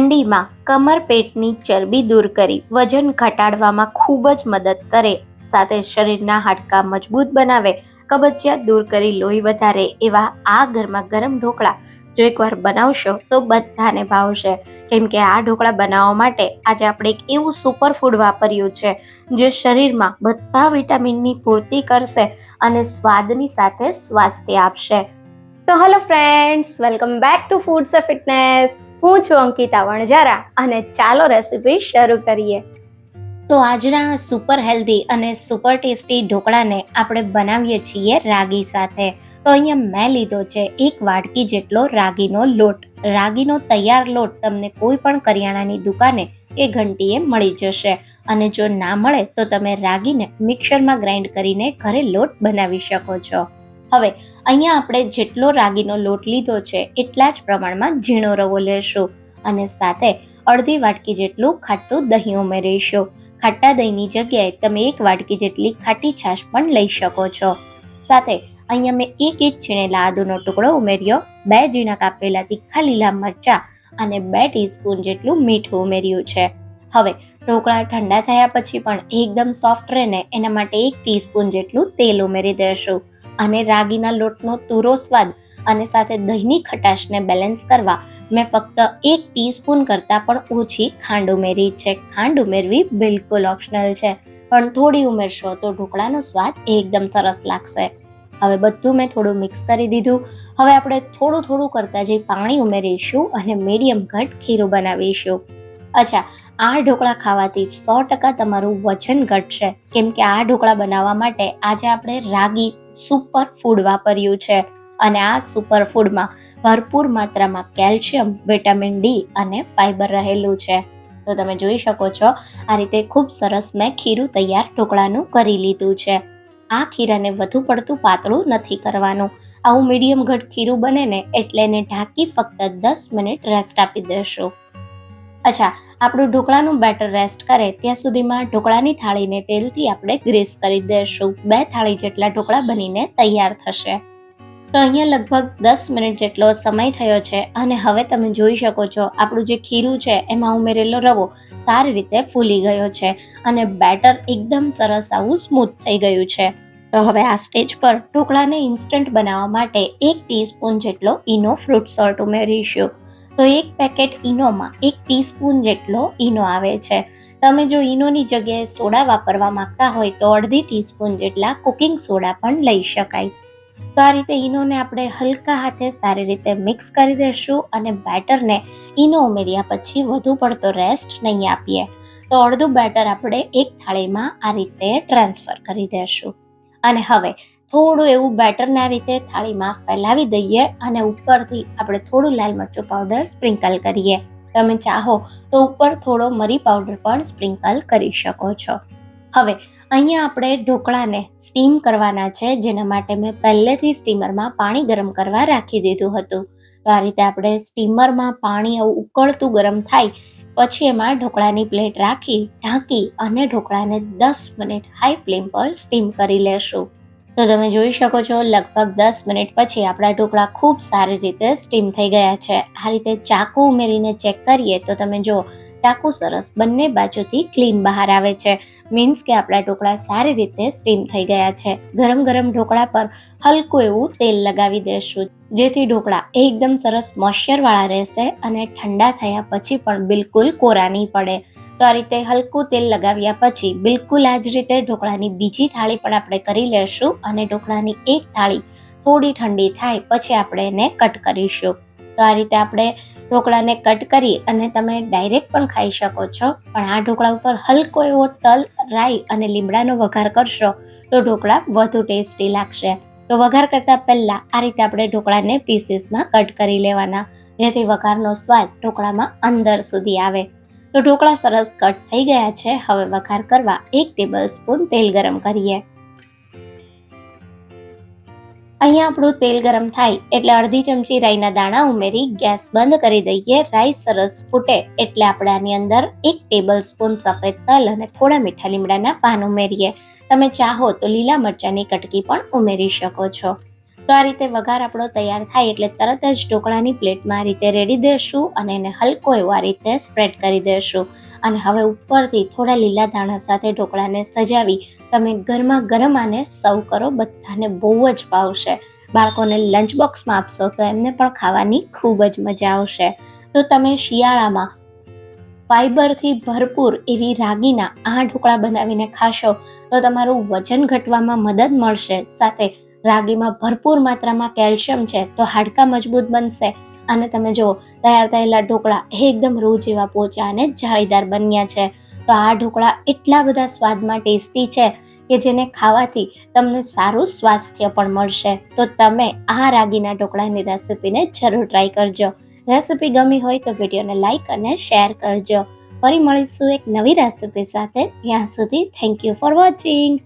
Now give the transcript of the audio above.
ઠંડીમાં કમર પેટની ચરબી દૂર કરી વજન ઘટાડવામાં ખૂબ જ મદદ કરે. સાથે શરીરના હાડકા મજબૂત બનાવે કબજિયાત દૂર કરી લોહી વધારે એવા આ ઘરમાં ગરમ ઢોકળા જો એકવાર બનાવશો તો બધાને ભાવશે. કેમ કે આ ઢોકળા બનાવવા માટે આજે આપણે એક એવું સુપર ફૂડ વાપર્યું છે જે શરીરમાં બધા વિટામિનની પૂર્તિ કરશે અને સ્વાદની સાથે સ્વાસ્થ્ય આપશે. તો hello friends welcome back to foods of fitness હું છું અંકિતા વણજારા અને ચાલો રેસીપી શરૂ કરીએ. તો આજના સુપર હેલ્ધી અને સુપર ટેસ્ટી ઢોકળાને આપણે બનાવીએ છીએ રાગી સાથે. તો અહીંયા મેં લીધો છે એક વાટકી જેટલો રાગીનો લોટ. રાગીનો તૈયાર લોટ તમને કોઈ પણ કરિયાણાની દુકાને કે ઘંટીએ મળી જશે. અને જો ના મળે તો તમે રાગીને મિક્સરમાં ગ્રાઇન્ડ કરીને ઘરે લોટ બનાવી શકો છો. હવે અહીંયા આપણે જેટલો રાગીનો લોટ લીધો છે એટલા જ પ્રમાણમાં ઝીણો રવો લેશું અને સાથે અડધી વાટકી જેટલું ખાટું દહીં ઉમેરીશું. ખાટા દહીંની જગ્યાએ તમે એક વાટકી જેટલી ખાટી છાશ પણ લઈ શકો છો. સાથે અહીંયા મેં એક એક છીણેલા આદુનો ટુકડો ઉમેર્યો, બે ઝીણા કાપેલા તીખા લીલા મરચાં અને બે ટીસ્પૂન જેટલું મીઠું ઉમેર્યું છે. હવે ઢોકળા ઠંડા થયા પછી પણ એકદમ સોફ્ટ રહે ને એના માટે એક ટીસ્પૂન જેટલું તેલ ઉમેરી દેશું. અને રાગીના લોટનો તુરો સ્વાદ અને સાથે દહીંની ખટાશને બેલેન્સ કરવા મેં ફક્ત એક ટીસ્પૂન કરતાં પણ ઓછી ખાંડ ઉમેરી છે. ખાંડ ઉમેરવી બિલકુલ ઓપ્શનલ છે, પણ થોડી ઉમેરશો તો ઢોકળાનો સ્વાદ એકદમ સરસ લાગશે. હવે બધું મેં થોડું મિક્સ કરી દીધું. હવે આપણે થોડું થોડું કરતાં જે પાણી ઉમેરીશું અને મીડિયમ ઘટ ખીરું બનાવીશું. અચ્છા, આ ઢોકળા ખાવાથી સો ટકા તમારું વજન ઘટશે. કેમ કે આ ઢોકળા બનાવવા માટે આજે આપણે રાગી સુપર ફૂડ વાપર્યું છે. અને આ સુપર ફૂડમાં ભરપૂર માત્રામાં કેલ્શિયમ, વિટામિન ડી અને ફાઇબર રહેલું છે. તો તમે જોઈ શકો છો, આ રીતે ખૂબ સરસ મેં ખીરું તૈયાર ઢોકળાનું કરી લીધું છે. આ ખીરાને વધુ પડતું પાતળું નથી કરવાનું. આવું મીડિયમ ઘટ ખીરું બને ને એટલે એને ઢાંકી ફક્ત દસ મિનિટ રેસ્ટ આપી દેશું. અચ્છા, આપણું ઢોકળાનું બેટર રેસ્ટ કરે ત્યાં સુધીમાં ઢોકળાની થાળીને તેલથી આપણે ગ્રેસ કરી દેશું. બે થાળી જેટલા ઢોકળા બનીને તૈયાર થશે. તો અહીંયા લગભગ દસ મિનિટ જેટલો સમય થયો છે અને હવે તમે જોઈ શકો છો, આપણું જે ખીરું છે એમાં ઉમેરેલો રવો સારી રીતે ફૂલી ગયો છે અને બેટર એકદમ સરસ આવું સ્મૂથ થઈ ગયું છે. તો હવે આ સ્ટેજ પર ઢોકળાને ઇન્સ્ટન્ટ બનાવવા માટે એક ટીસ્પૂન જેટલો ઈનો ફ્રૂટ સોલ્ટ ઉમેરીશું. તો એક પેકેટ ઈનોમાં એક ટીસ્પૂન જેટલો ઈનો આવે છે. તમે જો ઈનોની જગ્યાએ સોડા વાપરવા માંગતા હોય તો અડધી ટીસ્પૂન જેટલા કુકિંગ સોડા પણ લઈ શકાય. તો આ રીતે ઈનોને આપણે હલકા હાથે સારી રીતે મિક્સ કરી દઈશું અને બેટરને ઈનો ઉમેર્યા પછી વધુ પડતો રેસ્ટ નહીં આપીએ. તો અડધું બેટર આપણે એક થાળીમાં આ રીતે ટ્રાન્સફર કરી દઈશું અને હવે થોડું એવું બેટરના રીતે થાળીમાં ફેલાવી દઈએ અને ઉપરથી આપણે થોડું લાલ મરચું પાવડર સ્પ્રિંકલ કરીએ. તમે ચાહો તો ઉપર થોડો મરી પાવડર પણ સ્પ્રિંકલ કરી શકો છો. હવે, અહીંયા આપણે ઢોકળાને સ્ટીમ કરવાના છે, જેના માટે મેં પહેલેથી સ્ટીમરમાં પાણી ગરમ કરવા રાખી દીધું હતું. તો આ રીતે આપણે સ્ટીમરમાં પાણી આવું ઉકળતું ગરમ થાય, પછી એમાં ઢોકળાની પ્લેટ રાખી, ઢાંકી અને ઢોકળાને દસ મિનિટ હાઈ ફ્લેમ પર સ્ટીમ કરી લેશું. તો તમે જોઈ શકો છો, લગભગ દસ મિનિટ પછી આપણા ઢોકળા ખૂબ સારી રીતે સ્ટીમ થઈ ગયા છે. આ રીતે ચાકુ ઉમેરીને ચેક કરીએ તો તમે જો ચાકુ સરસ બંને બાજુથી ક્લીન બહાર આવે છે. મીન્સ કે આપણા ઢોકળા સારી રીતે સ્ટીમ થઈ ગયા છે. ગરમ ગરમ ઢોકળા પર હલકું એવું તેલ લગાવી દેશું. જેથી ઢોકળા એકદમ સરસ મોઇશ્ચરવાળા રહેશે અને ઠંડા થયા પછી પણ બિલકુલ કોરા નહીં પડે. તો આ રીતે હલકું તેલ લગાવ્યા પછી બિલકુલ આ જ રીતે ઢોકળાની બીજી થાળી પણ આપણે કરી લેશું અને ઢોકળાની એક થાળી થોડી ઠંડી થાય પછી આપણે એને કટ કરીશું. તો આ રીતે આપણે ઢોકળાને કટ કરી અને તમે ડાયરેક્ટ પણ ખાઈ શકો છો. પણ આ ઢોકળા ઉપર હલકો એવો તલ, રાઈ અને લીમડાનો વઘાર કરશો તો ઢોકળા વધુ ટેસ્ટી લાગશે. તો વઘાર કરતાં પહેલાં આ રીતે આપણે ઢોકળાને પીસીસમાં કટ કરી લેવાના, જેથી વઘારનો સ્વાદ ઢોકળામાં અંદર સુધી આવે. તો ઢોકળા સરસ કટ થઈ ગયા છે. હવે વઘાર કરવા એક ટેબલ સ્પૂન તેલ ગરમ કરીએ. અહીંયા આપણું તેલ ગરમ થાય એટલે અડધી ચમચી રાઈના દાણા ઉમેરી ગેસ બંધ કરી દઈએ. રાઈ સરસ ફૂટે એટલે આપણે આની અંદર એક ટેબલ સ્પૂન સફેદ તલ અને થોડા મીઠા લીમડાના પાન ઉમેરીએ. તમે ચાહો તો લીલા મરચાંની કટકી પણ ઉમેરી શકો છો. તો આ રીતે વઘાર આપણો તૈયાર થાય એટલે તરત જ ઢોકળાની પ્લેટમાં આ રીતે રેડી દેશું અને એને હલકો એવો આ રીતે સ્પ્રેડ કરી દેશું. અને હવે ઉપરથી થોડા લીલા ધાણા સાથે ઢોકળાને સજાવી તમે ગરમા ગરમ આને સર્વ કરો, બધાને બહુ જ ભાવશે. બાળકોને લંચ બોક્સમાં આપશો તો એમને પણ ખાવાની ખૂબ જ મજા આવશે. તો તમે શિયાળામાં ફાઈબરથી ભરપૂર એવી રાગીના આ ઢોકળા બનાવીને ખાશો તો તમારું વજન ઘટવામાં મદદ મળશે. સાથે રાગીમાં ભરપૂર માત્રામાં કેલ્શિયમ છે, તો હાડકાં મજબૂત બનશે. અને તમે જુઓ, તૈયાર થયેલા ઢોકળા એકદમ રૂ જેવા પોચા અને જાળીદાર બન્યા છે. તો આ ઢોકળા એટલા બધા સ્વાદમાં ટેસ્ટી છે કે જેને ખાવાથી તમને સારું સ્વાસ્થ્ય પણ મળશે. તો તમે આ રાગીના ઢોકળાની રેસિપીને જરૂર ટ્રાય કરજો. રેસિપી ગમી હોય તો વિડીયોને લાઇક અને શેર કરજો. ફરી મળીશું એક નવી રેસિપી સાથે. ત્યાં સુધી થેન્ક યુ ફોર વોચિંગ